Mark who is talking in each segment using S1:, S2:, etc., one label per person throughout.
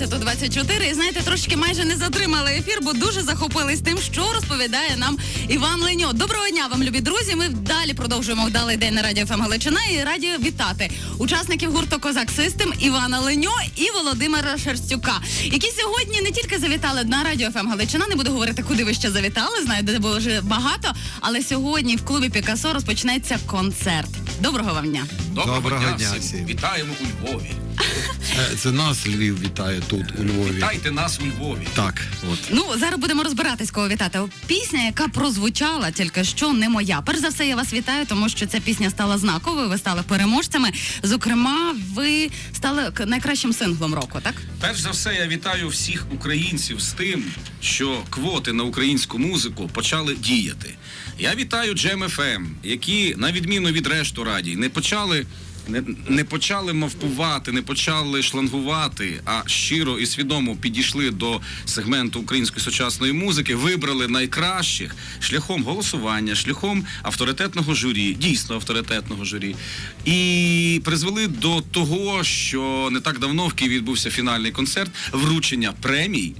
S1: 17.24. І знаєте, трошки майже не затримали ефір, бо дуже захопились тим, що розповідає нам Іван Леньо. Доброго дня вам, любі друзі. Ми далі продовжуємо вдалий день на радіо ФМ Галичина і раді вітати учасників гурту Козак Систем Івана Леньо і Володимира Шерстюка, які сьогодні не тільки завітали на радіо ФМ Галичина. Не буду говорити, куди ви ще завітали. Знаю, де було вже багато. Але сьогодні в клубі Пікасо розпочинається концерт. Доброго вам дня.
S2: Доброго,
S3: Доброго
S2: дня,
S3: дня
S2: всім. Вітаємо у Львові.
S3: Е, Це нас Львів вітає тут, у Львові.
S2: Вітайте нас у Львові.
S3: Так, от.
S1: Ну зараз будемо розбиратись, кого вітати. Пісня, яка прозвучала тільки що, не моя. Перш за все, я вас вітаю, тому що ця пісня стала знаковою. Ви стали переможцями. Зокрема, ви стали к- найкращим синглом року, так?
S2: Перш за все, я вітаю всіх українців з тим, що квоти на українську музику почали діяти. Я вітаю Джем ФМ, які, на відміну від решту радій, не почали. Не, не почали мавпувати, не почали шлангувати, а щиро і свідомо підійшли до сегменту української сучасної музики, вибрали найкращих шляхом голосування, шляхом авторитетного журі, дійсно авторитетного журі, і призвели до того, що не так давно в Києві відбувся фінальний концерт вручення премій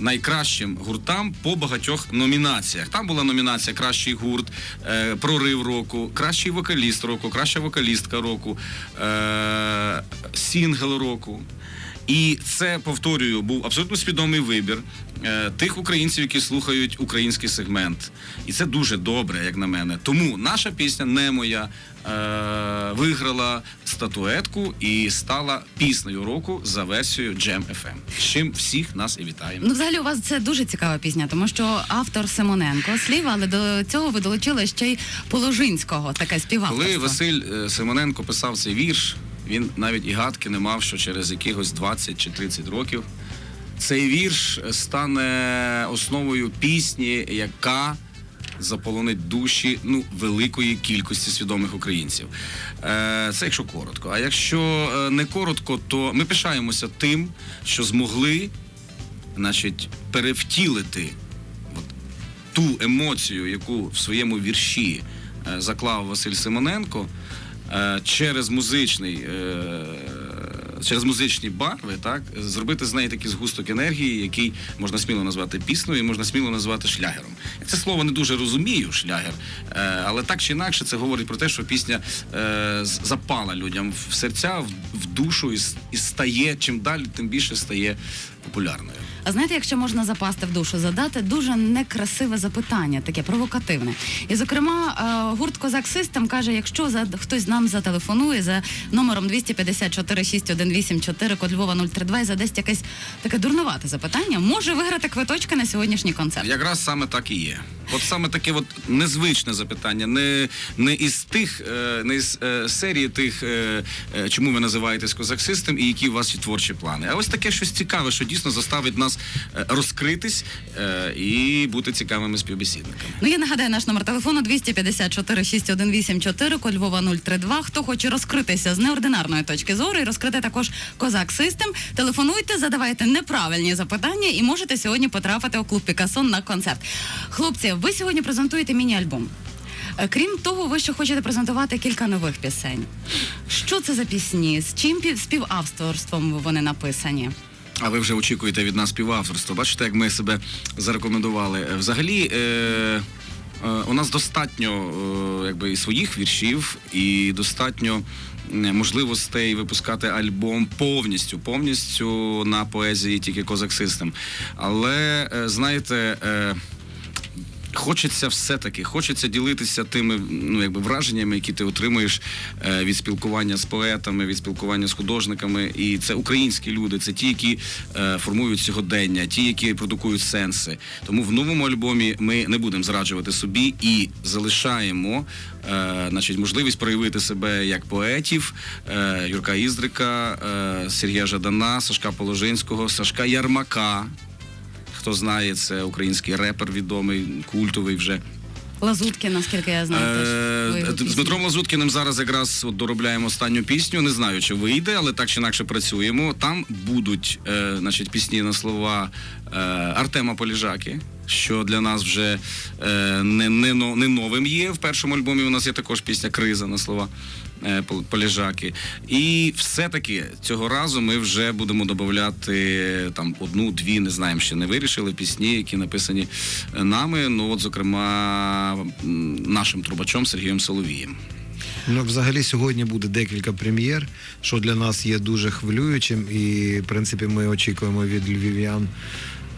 S2: найкращим гуртам по багатьох номінаціях. Там була номінація Кращий гурт, е, прорив року, кращий вокаліст року, краща вокалістка року, е, сінгл року. І це повторюю, був абсолютно свідомий вибір е, тих українців, які слухають український сегмент. І це дуже добре, як на мене. Тому наша пісня не моя е, виграла статуетку і стала піснею року за версією Jam FM. З чим всіх нас і вітаємо.
S1: Ну, взагалі, у вас це дуже цікава пісня, тому що автор Симоненко слів, але до цього ви долучили ще й Положинського, таке співавторство.
S2: Коли Василь е, Симоненко писав цей вірш, він навіть і гадки не мав, що через якихось 20 чи 30 років цей вірш стане основою пісні, яка заполонить душі ну, великої кількості свідомих українців. Е, це якщо коротко. А якщо е, не коротко, то ми пишаємося тим, що змогли значить, перевтілити от, ту емоцію, яку в своєму вірші е, заклав Василь Симоненко, через музичний. е, Через музичні барви, так зробити з неї такий згусток енергії, який можна сміло назвати піснею, і можна сміло назвати шлягером. Я це слово не дуже розумію, шлягер, е, але так чи інакше це говорить про те, що пісня е, запала людям в серця, в душу і стає чим далі, тим більше стає популярною.
S1: А знаєте, якщо можна запасти в душу, задати дуже некрасиве запитання, таке провокативне. І, зокрема, е, гурт Козак Систем каже: якщо за хтось нам зателефонує за номером 254 6184 код Львова 032 і задасть якесь таке дурнувате запитання, може виграти квиточки на сьогоднішній концерт.
S2: Якраз саме так і є. От саме таке от незвичне запитання, не, не із тих, е, не із е, серії тих, е, чому ви називаєтесь козаксистом і які у вас творчі плани. А ось таке щось цікаве, що дійсно заставить нас розкритись і бути цікавими співбесідниками.
S1: Ну я нагадаю наш номер телефону 254 6184 код Львова 032. Хто хоче розкритися з неординарної точки зору і розкрити також козак систем, телефонуйте, задавайте неправильні запитання і можете сьогодні потрапити у клуб Пікасон на концерт. Хлопці, ви сьогодні презентуєте міні-альбом. Е, Крім того, ви ще хочете презентувати кілька нових пісень. Що це за пісні? З чим пів- співавторством вони написані?
S2: А ви вже очікуєте від нас співавторство. Бачите, як ми себе зарекомендували. Е, Взагалі. Е- е, У нас достатньо е, якби і своїх віршів, і достатньо можливостей випускати альбом повністю, повністю на поезії тільки Козак Систем. Але е, знаєте, е, Хочеться все-таки, хочеться ділитися тими ну, якби, враженнями, які ти отримуєш е, від спілкування з поетами, від спілкування з художниками. І це українські люди, це ті, які е, формують сьогодення, ті, які продукують сенси. Тому в новому альбомі ми не будемо зраджувати собі і залишаємо е, значить, можливість проявити себе як поетів Юрка Іздрика, Сергія Жадана, Сашка Положинського, Сашка Ярмака. Хто знає, це український репер відомий, культовий вже.
S1: Лазутки, наскільки я знаю, теж.
S2: Е, З. Дмитром Лазуткіним зараз якраз от доробляємо останню пісню. Не знаю, чи вийде, але так чи інакше працюємо. Там будуть е, значить, пісні на слова е, Артема Поліжаки. що для нас вже е, не, не, не новим є. В першому альбомі у нас є також пісня Криза на слова Поліжаки. І все-таки цього разу ми вже будемо додати там одну-дві, не знаємо, ще не вирішили пісні, які написані е, нами. Ну, от, зокрема, нашим трубачом Сергієм Соловієм.
S3: Ну, взагалі сьогодні буде декілька прем'єр, що для нас є дуже хвилюючим, і в принципі ми очікуємо від львів'ян.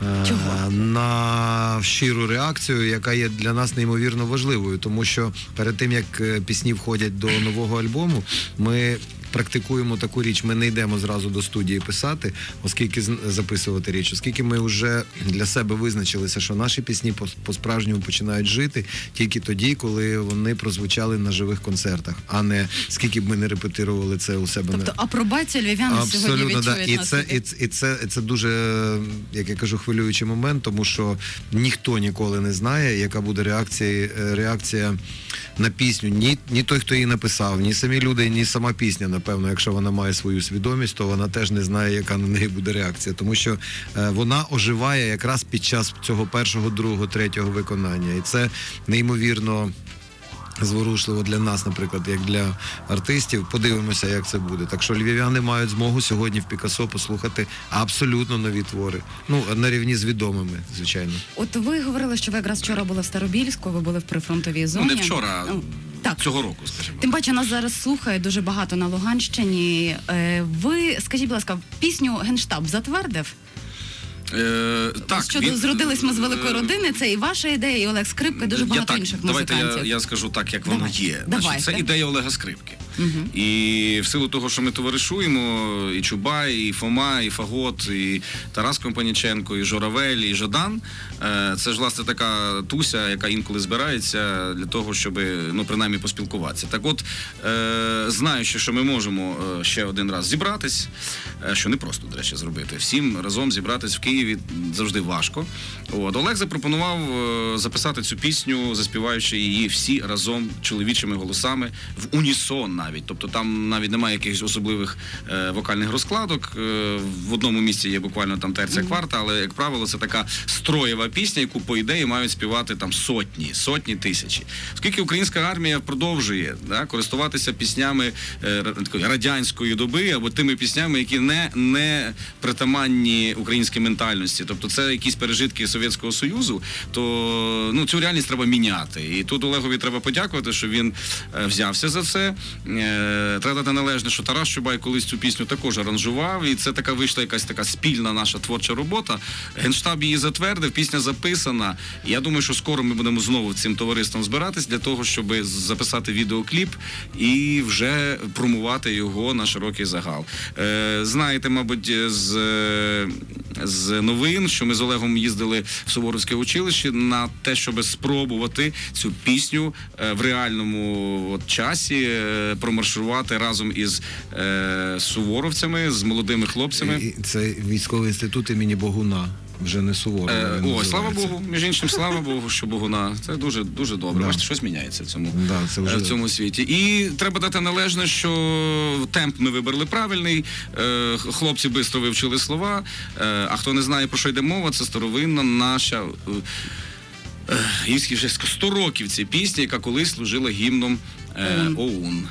S3: Е,
S1: Чого?
S3: На щиру реакцію, яка є для нас неймовірно важливою, тому що перед тим як е, пісні входять до нового альбому, ми практикуємо таку річ. Ми не йдемо зразу до студії писати, оскільки записувати річ, оскільки ми вже для себе визначилися, що наші пісні по- по-справжньому починають жити тільки тоді, коли вони прозвучали на живих концертах, а не скільки б ми не репетирували це у себе
S1: Тобто
S3: на
S1: апробацію львів'яни сьогодні
S3: Абсолютно, да. І
S1: на
S3: це, і, це- і це, і це дуже, як я кажу, хвилюючий момент, тому що ніхто ніколи не знає, яка буде реакція, е, реакція на пісню. Ні, ні той, хто її написав, ні самі люди, ні сама пісня, напевно, якщо вона має свою свідомість, то вона теж не знає, яка на неї буде реакція. Тому що е, вона оживає якраз під час цього першого, другого, третього виконання. І це неймовірно зворушливо для нас, наприклад, як для артистів. Подивимося, як це буде. Так що львів'яни мають змогу сьогодні в Пікасо послухати абсолютно нові твори. Ну, на рівні з відомими, звичайно.
S1: От ви говорили, що ви якраз вчора були в Старобільську, ви були в прифронтовій зоні.
S2: Ну, не вчора,
S1: Ну, так.
S2: цього року, скажімо.
S1: Тим паче нас зараз слухає дуже багато на Луганщині. Е, Ви скажіть, будь ласка, пісню Генштаб затвердив?
S2: Е, так,
S1: Щодо
S2: він-
S1: зродились ми з великої
S2: е,
S1: родини. Це і ваша ідея, і Олег Скрипка, і дуже
S2: я
S1: багато
S2: так,
S1: інших
S2: давайте
S1: музикантів.
S2: я, я скажу так, як воно
S1: Давайте,
S2: є.
S1: давайте.
S2: це ідея Олега Скрипки. І в силу того, що ми товаришуємо, і Чубай, і Фома, і Фагот, і Тарас Компаніченко, і Журавель, і Жадан. е, Це ж власне така туся, яка інколи збирається для того, щоб ну принаймні поспілкуватися. Так, от е, знаючи, що ми можемо е, ще один раз зібратись, що не просто, до речі, зробити. Всім разом зібратись в Києві завжди важко. От Олег запропонував записати цю пісню, заспіваючи її всі разом чоловічими голосами в унісон навіть. Тобто там навіть немає якихось особливих е, вокальних розкладок. Е, в одному місці є буквально там терця кварта, але як правило, це така строєва пісня, яку по ідеї мають співати там сотні, сотні тисячі. Оскільки українська армія продовжує да, користуватися піснями е, радянської доби або тими піснями, які не, не притаманні українській ментальності, тобто це якісь пережитки Совєтського Союзу, то ну цю реальність треба міняти. І тут Олегові треба подякувати, що він е, взявся за це. Е, Треба дати належне, що Тарас Чубай колись цю пісню також аранжував, і це така вийшла якась така спільна наша творча робота. Генштаб її затвердив, пісня записана. Я думаю, що скоро ми будемо знову цим товариством збиратись для того, щоб записати відеокліп і вже промувати його на широкий загал. Е, знаєте, мабуть, з, з новин, що ми з Олегом їздили в Суворовське училище на те, щоб спробувати цю пісню е, в реальному часі е, промаршувати разом із е, суворовцями, з молодими хлопцями.
S3: Це військовий інститут імені Богуна. Вже не суворо.
S2: Е, О, слава. Богу, між іншим, слава Богу, що Богуна. Це дуже дуже добре.
S3: Да.
S2: Бачите, щось міняється в цьому,
S3: Да, це вже-
S2: е, в цьому світі. І треба дати належне, що темп ми вибрали правильний. е, Хлопці швидко вивчили слова. е, А хто не знає, про що йде мова, це старовинна наша. їй вже 100 років ці пісні, яка колись служила гімном е, ОУН.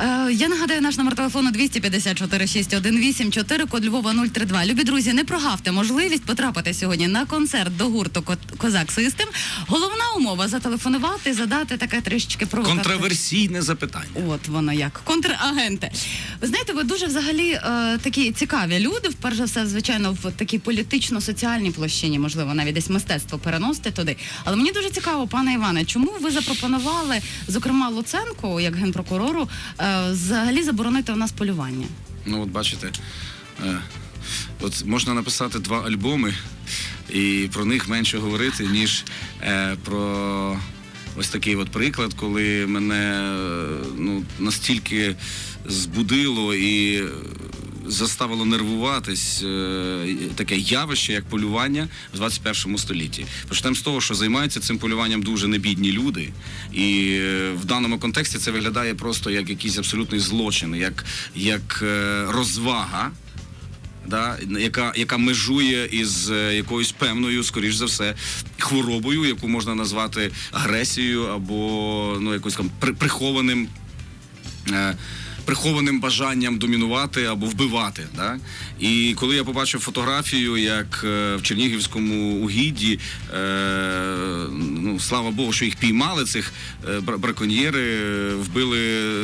S1: Е, я нагадаю наш номер телефону 254 618 4, код Львова 032. Любі друзі, не прогавте можливість потрапити сьогодні на концерт до гурту «Ко- Козак Систем. Головна умова зателефонувати, задати таке трішечки провокативне.
S2: Контроверсійне запитання.
S1: От воно як контрагенти. Ви знаєте, ви дуже взагалі е, такі цікаві люди. Вперше за все, звичайно, в такій політично-соціальній площині, можливо, навіть десь мистецтво переносити туди. Але мені дуже цікаво, пане Іване, чому ви запропонували, зокрема, Луценку, як генпрокурору, е, взагалі заборонити у нас полювання?
S2: Ну, от бачите, е, от можна написати два альбоми і про них менше говорити, ніж е, про ось такий от приклад, коли мене е, ну, настільки збудило і е, заставило нервуватись е, таке явище, як полювання в 21 столітті. Почнемо з того, що займаються цим полюванням дуже небідні люди, і е, в даному контексті це виглядає просто як якийсь абсолютний злочин, як, як е, розвага. да, яка, яка межує із якоюсь певною, скоріш за все, хворобою, яку можна назвати агресією або ну, якось там при- прихованим. Е, Прихованим бажанням домінувати або вбивати. Да? І коли я побачив фотографію, як е, в Чернігівському угідді, е, ну слава Богу, що їх піймали, цих е, браконьєри вбили.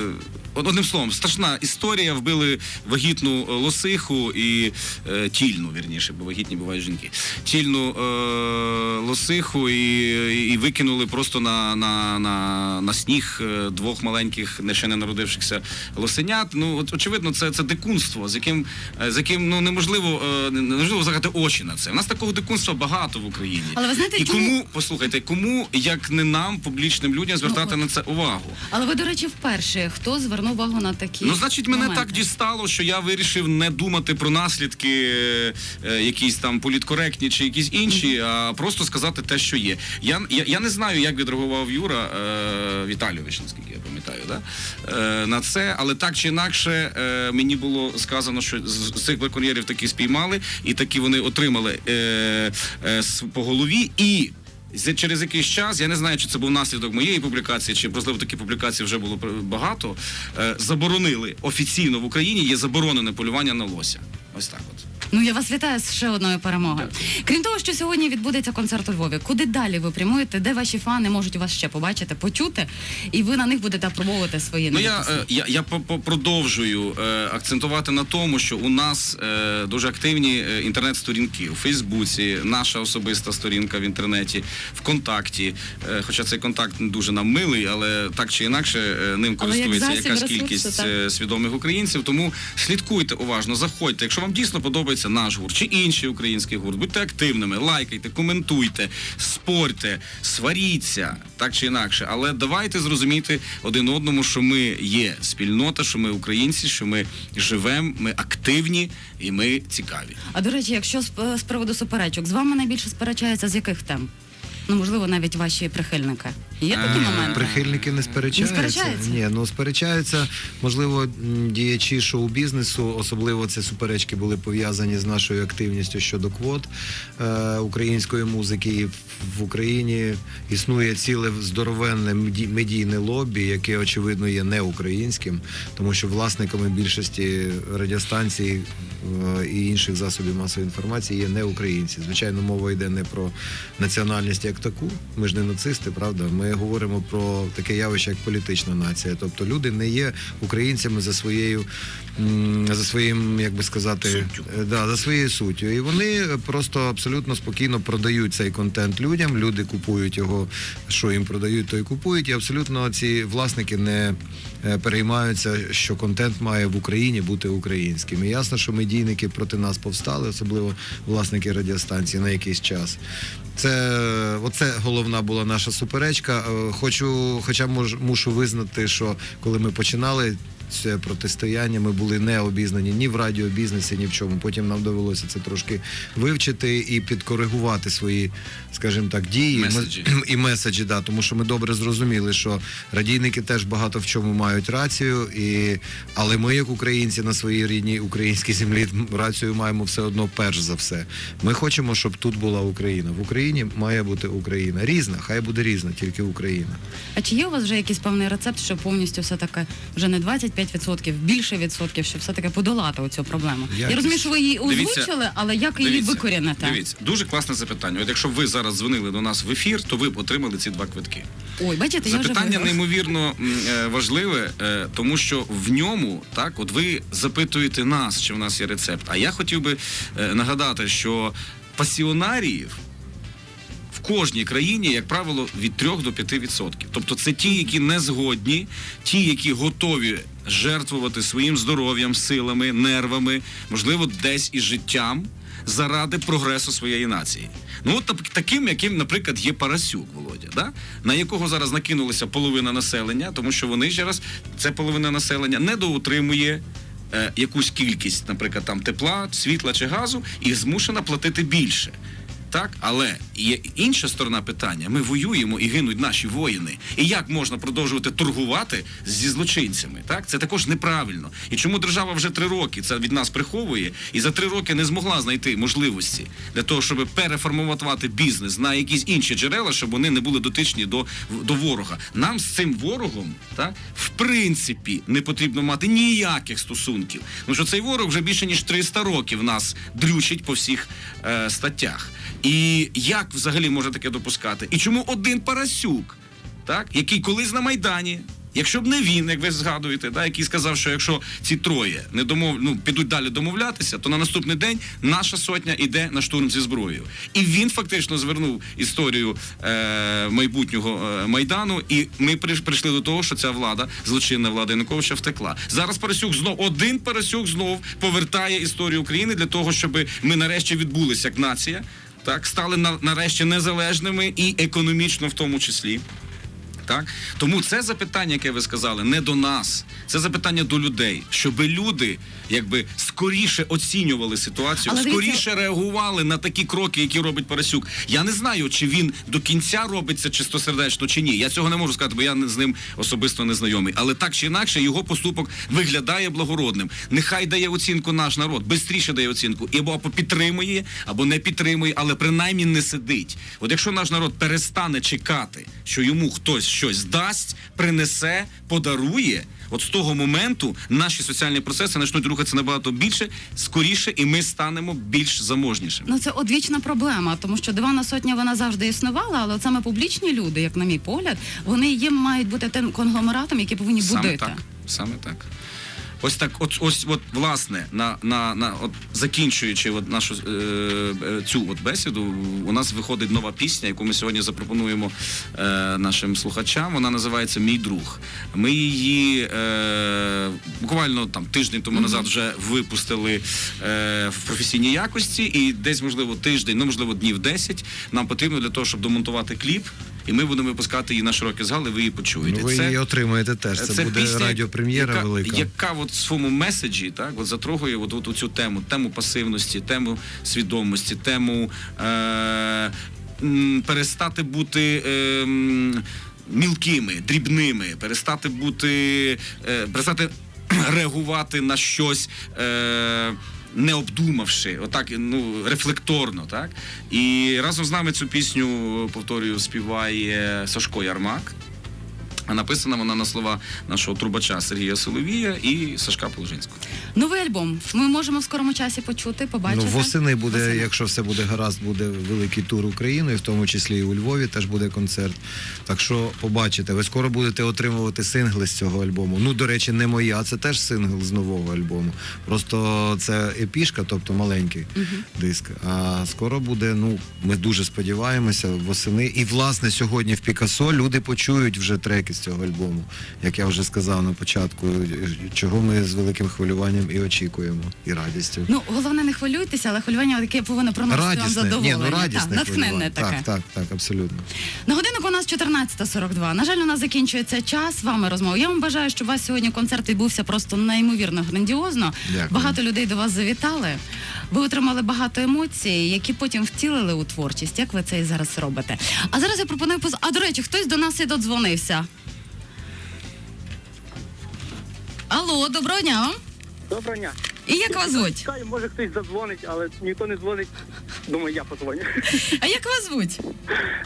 S2: Од- Одним словом, страшна історія. Вбили вагітну е, лосиху і е, тільну, вірніше, бо вагітні бувають жінки. Тільну е, лосиху і, і викинули просто на, на, на, на сніг е, двох маленьких, не ще не народившихся лосенят. Ну, от, очевидно, це, це дикунство, з яким, е, з яким ну, неможливо, е, неможливо закати очі на це. У нас такого дикунства багато в Україні.
S1: Але ви знаєте,
S2: і
S1: чому-
S2: кому, послухайте, кому, як не нам, публічним людям, звертати
S1: от.
S2: на це увагу?
S1: Але ви, до речі, вперше хто звернув увагу на такі
S2: Ну, значить, мене
S1: моменти?
S2: так дістало, що я вирішив не думати про наслідки е, е, якісь там політкоректні чи якісь інші, а просто сказати те, що є. Я, я, я не знаю, як відреагував Юра е, Віталійович, наскільки я пам'ятаю, да? е, на це, але так чи інакше е, мені було сказано, що з, з цих браконьєрів таки спіймали, і таки вони отримали е, е, по голові і. Через якийсь час, я не знаю, чи це був наслідок моєї публікації, чи можливо такі публікації вже було багато. Е, заборонили офіційно в Україні є заборонене полювання на лося. Ось так от.
S1: Ну я вас вітаю з ще одною перемогою. Крім того, що сьогодні відбудеться концерт у Львові. Куди далі ви прямуєте? Де ваші фани можуть вас ще побачити, почути, і ви на них будете апробовувати свої
S2: Ну я, е, я, я по- по- продовжую е, акцентувати на тому, що у нас е, дуже активні е, інтернет-сторінки у Фейсбуці, наша особиста сторінка в інтернеті, ВКонтакті. Е, хоча цей контакт не дуже нам милий, але так чи інакше е, ним
S1: Але як
S2: користується
S1: засіб
S2: якась
S1: ресурсу,
S2: кількість
S1: так.
S2: е, свідомих українців. Тому слідкуйте уважно, заходьте. Якщо вам дійсно подобається наш гурт чи інший український гурт, будьте активними, лайкайте, коментуйте, спорте, сваріться так чи інакше. Але давайте зрозуміти один одному, що ми є спільнота, що ми українці, що ми живемо, ми активні і ми цікаві.
S1: А до речі, якщо з приводу суперечок, з вами найбільше сперечається з яких тем? Ну, можливо, навіть ваші прихильники. Є такі
S2: Е,
S1: моменти?
S3: Прихильники не сперечаються.
S1: Не сперечаються?
S3: Ні, ну сперечаються, можливо, діячі шоу-бізнесу, особливо ці суперечки були пов'язані з нашою активністю щодо квот е, української музики. І в- Україні існує ціле здоровенне медійне лобі, яке очевидно є не українським, тому що власниками більшості радіостанцій е, і інших засобів масової інформації є не українці. Звичайно, мова йде не про національність як таку. Ми ж не нацисти, правда. Ми говоримо про таке явище, як політична нація. Тобто люди не є українцями за своєю за своїм, як би сказати,
S2: Суттю.
S3: е, да, за своєю суттю. І вони просто абсолютно спокійно продають цей контент людям. Люди купують його, що їм продають, то і купують. І абсолютно ці власники не е, переймаються, що контент має в Україні бути українським. І ясно, що медійники проти нас повстали, особливо власники радіостанції на якийсь час. Це оце головна була наша суперечка. Е, Хочу, хоча мож, мушу визнати, що коли ми починали. Це протистояння ми були не обізнані ні в радіобізнесі, ні в чому. Потім нам довелося це трошки вивчити і підкоригувати свої, скажімо так, дії
S2: Меседжі.
S3: Ми- і меседжі. Да, тому що ми добре зрозуміли, що радійники теж багато в чому мають рацію, і але ми, як українці, на своїй рідній українській землі рацію маємо все одно перш за все. Ми хочемо, щоб тут була Україна. В Україні має бути Україна. Різна, хай буде різна, тільки Україна.
S1: А чи є у вас вже якийсь певний рецепт, що повністю все таки вже не 25%, більше відсотків, щоб все таки подолати оцю проблему? Я
S3: Якість.
S1: розумію, що ви її
S2: Дивіться,
S1: озвучили, але як її
S2: Дивіться,
S1: викорінити?
S2: Дивіться, дуже класне запитання. От якщо ви зараз дзвонили до нас в ефір, то ви б отримали ці два квитки.
S1: Ой, бачите, я вже
S2: неймовірно е, важливе, е, тому що в ньому так, от ви запитуєте нас, чи в нас є рецепт. А я хотів би е, нагадати, що пасіонаріїв кожній країні, як правило, від 3 до 5 відсотків. Тобто це ті, які не згодні, ті, які готові жертвувати своїм здоров'ям, силами, нервами, можливо, десь і життям. Заради прогресу своєї нації. Ну от таким, яким, наприклад, є Парасюк Володя, да? на якого зараз накинулася половина населення, тому що вони ще раз, це половина населення, недоутримує е, якусь кількість, наприклад, там тепла, світла чи газу, і змушена платити більше. Так, але є інша сторона питання. Ми воюємо і гинуть наші воїни. І як можна продовжувати торгувати зі злочинцями? Так, це також неправильно. І чому держава вже три роки це від нас приховує, і за три роки не змогла знайти можливості для того, щоб переформувати бізнес на якісь інші джерела, щоб вони не були дотичні до, до ворога. Нам з цим ворогом, так, в принципі, не потрібно мати ніяких стосунків. Тому що цей ворог вже більше ніж 300 років нас дрючить по всіх е, статтях. І як взагалі може таке допускати? І чому один Парасюк, так, який колись на Майдані, якщо б не він, як ви згадуєте, да, який сказав, що якщо ці троє не домов... ну, підуть далі домовлятися, то на наступний день наша сотня йде на штурм зі зброєю. І він фактично звернув історію е, майбутнього е, майдану, і ми прийшли до того, що ця влада, злочинна влада Януковича, втекла. Зараз Парасюк знов один Парасюк знов повертає історію України для того, щоб ми нарешті відбулися як нація. Так, стали на, нарешті незалежними і економічно в тому числі. Так тому це запитання, яке ви сказали, не до нас. Це запитання до людей, щоб люди якби скоріше оцінювали ситуацію,
S1: Але дивіться-
S2: скоріше реагували на такі кроки, які робить Парасюк. Я не знаю, чи він до кінця робить це чистосердечно чи ні. Я цього не можу сказати, бо я з ним особисто не знайомий. Але так чи інакше, його поступок виглядає благородним. Нехай дає оцінку наш народ, бистріше дає оцінку, і або підтримує, або не підтримує, але принаймні не сидить. От якщо наш народ перестане чекати, що йому хтось щось дасть, принесе, подарує. От з того моменту наші соціальні процеси почнуть рухатися набагато більше, скоріше, і ми станемо більш заможнішими.
S1: Ну це одвічна проблема, тому що дивана сотня вона завжди існувала, але от саме публічні люди, як на мій погляд, вони їм мають бути тим конгломератом, які повинні
S2: Саме
S1: будити.
S2: так. Саме так. Ось так, от ось, от власне, на, на, на от закінчуючи от нашу е, е, цю от бесіду, у нас виходить нова пісня, яку ми сьогодні запропонуємо е, нашим слухачам. Вона називається Мій друг. Ми її е, буквально там тиждень тому назад вже випустили е, в професійній якості, і десь, можливо, тиждень, ну можливо, днів 10 нам потрібно для того, щоб домонтувати кліп. І ми будемо випускати її на широкі зали, ви її почуєте.
S3: Ну, ви
S2: Це-
S3: її отримаєте теж. Це, буде
S2: пісня,
S3: радіопрем'єра
S2: яка,
S3: велика.
S2: яка от в своєму меседжі так от затрогує от, от цю тему, тему пасивності, тему свідомості, тему е, перестати бути. Е, Мілкими, дрібними, перестати бути, е, перестати реагувати на щось, е, не обдумавши, отак ну рефлекторно, так і разом з нами цю пісню повторюю співає Сашко Ярмак. А написана вона на слова нашого трубача Сергія Соловія і Сашка Положинського.
S1: Новий альбом. Ми можемо в скорому часі почути, побачити.
S3: Ну, восени буде,
S1: Восени.
S3: якщо все буде гаразд, буде великий тур Україною, в тому числі і у Львові теж буде концерт. Так що побачите, ви скоро будете отримувати сингли з цього альбому. Ну, до речі, не моя, це теж сингл з нового альбому. Просто це епішка, тобто маленький диск. А скоро буде, ну, ми дуже сподіваємося, восени. І власне сьогодні в Пікасо люди почують вже треки з цього альбому, як я вже сказав на початку, чого ми з великим хвилюванням і очікуємо, і радістю.
S1: Ну головне не хвилюйтеся, але хвилювання таке повинно приносити вам задоволення.
S3: ні, ну радісне
S1: так, натхненне таке.
S3: Так, так, так, абсолютно.
S1: На годиннику у нас 14.42. На жаль, у нас закінчується час з вами розмова. Я вам бажаю, щоб у вас сьогодні концерт відбувся просто неймовірно грандіозно.
S3: Дякую.
S1: Багато людей до вас завітали. Ви отримали багато емоцій, які потім втілили у творчість. Як ви це і зараз робите? А зараз я пропоную поз... А до речі, хтось до нас і додзвонився. Алло, доброго дня.
S4: Доброго дня.
S1: І як вас звуть?
S4: Чекаю, може хтось задзвонить, але ніхто не дзвонить. Думаю, я подзвоню.
S1: А як вас звуть?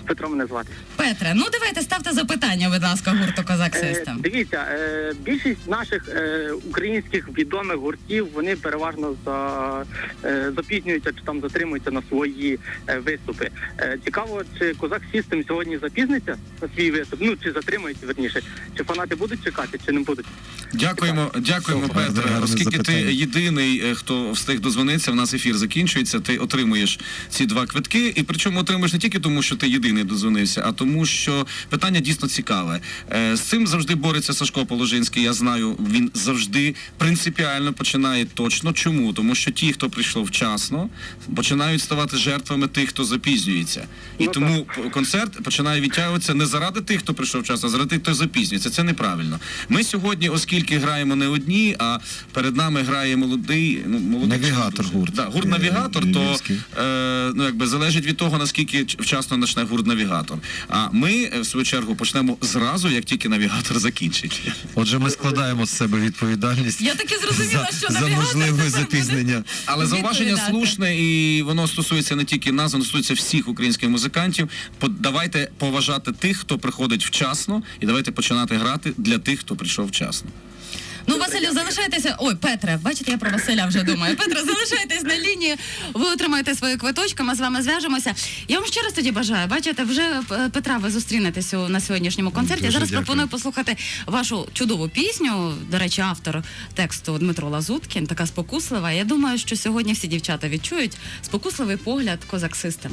S4: Петро мене звати.
S1: Петре, ну давайте ставте запитання, будь ласка, гурту Козак
S4: Е,
S1: Систем.
S4: дивіться, е, більшість наших е, українських відомих гуртів вони переважно за, е, запізнюються чи там затримуються на свої е, виступи. Е, цікаво, чи Козак Сістем сьогодні запізниться на свій виступ? Ну чи затримується верніше? Чи фанати будуть чекати, чи не будуть?
S2: Дякуємо, дякуємо,
S3: Супер,
S2: Петре.
S3: гарне
S2: Оскільки ти
S3: запитання.
S2: єдиний, е, хто встиг дозвонитися, в нас ефір закінчується. Ти отримуєш ці два квитки, і причому отримуєш не тільки тому, що ти єдиний дозвонився, а тому, що питання дійсно цікаве. Е, З цим завжди бореться Сашко Положинський. Я знаю, він завжди принципіально починає точно. Чому? Тому що ті, хто прийшов вчасно, починають ставати жертвами тих, хто запізнюється. І
S4: Ну,
S2: тому п- концерт починає відтягуватися не заради тих, хто прийшов вчасно, а заради тих, хто запізнюється. Це неправильно. Ми сьогодні, оскільки граємо не одні, а перед нами грає молод- молодий, ну молодий
S5: Навігатор
S2: дуже.
S5: гурт.
S2: Да, гурт
S5: Е,
S2: навігатор, то е, ну якби залежить від того наскільки вчасно почне гурт навігатор. А ми е, в свою чергу почнемо зразу, як тільки навігатор закінчить.
S5: Отже, ми складаємо з себе відповідальність
S1: Я таки зрозуміла,
S5: за,
S1: що
S5: за можливе запізнення.
S2: Але зауваження слушне, і воно стосується не тільки нас, воно стосується всіх українських музикантів. Давайте поважати тих, хто приходить вчасно, і давайте починати грати для тих, хто прийшов вчасно.
S1: Ну, Василю, залишайтеся. Ой, Петре, бачите, я про Василя вже думаю. Петре, залишайтесь на лінії. Ви отримаєте свої квиточки, ми з вами зв'яжемося. Я вам ще раз тоді бажаю. Бачите, вже е, Петра, ви зустрінетеся на сьогоднішньому концерті.
S3: Дуже
S1: Зараз
S3: дякую.
S1: пропоную послухати вашу чудову пісню. До речі, автор тексту Дмитро Лазуткін, така спокуслива. Я думаю, що сьогодні всі дівчата відчують спокусливий погляд козак Систем.